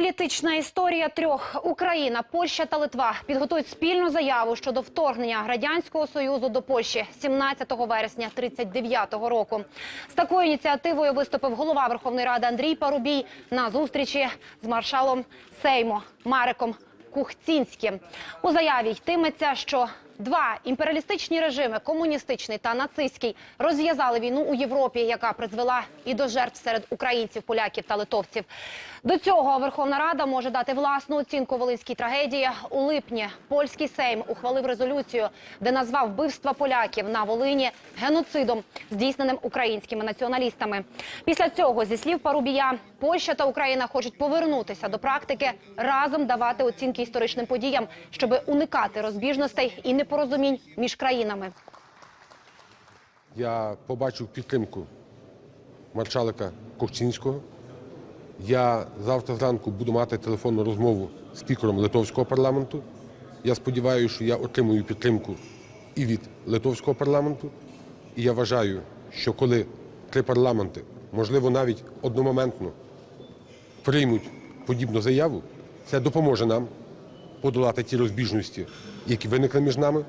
Політична історія трьох Україна, Польща та Литва підготують спільну заяву щодо вторгнення радянського союзу до Польщі 17 вересня 39-го року. З такою ініціативою виступив голова Верховної Ради Андрій Парубій на зустрічі з маршалом Сеймо Мариком Кухцінським. У заяві йтиметься, що два імперіалістичні режими комуністичний та нацистський розв'язали війну у Європі, яка призвела і до жертв серед українців, поляків та литовців. До цього Верховна Рада може дати власну оцінку волинській трагедії. У липні польський сейм ухвалив резолюцію, де назвав вбивства поляків на Волині геноцидом, здійсненим українськими націоналістами. Після цього, зі слів Парубія, Польща та Україна хочуть повернутися до практики разом давати оцінки історичним подіям, щоб уникати розбіжностей і непорозумінь між країнами. Я побачив підтримку маршалика Ковчинського. Я завтра зранку буду мати телефонну розмову з спікером литовського парламенту. Я сподіваюся, що я отримую підтримку і від литовського парламенту. І я вважаю, що коли три парламенти, можливо, навіть одномоментно приймуть подібну заяву, це допоможе нам подолати ті розбіжності, які виникли між нами,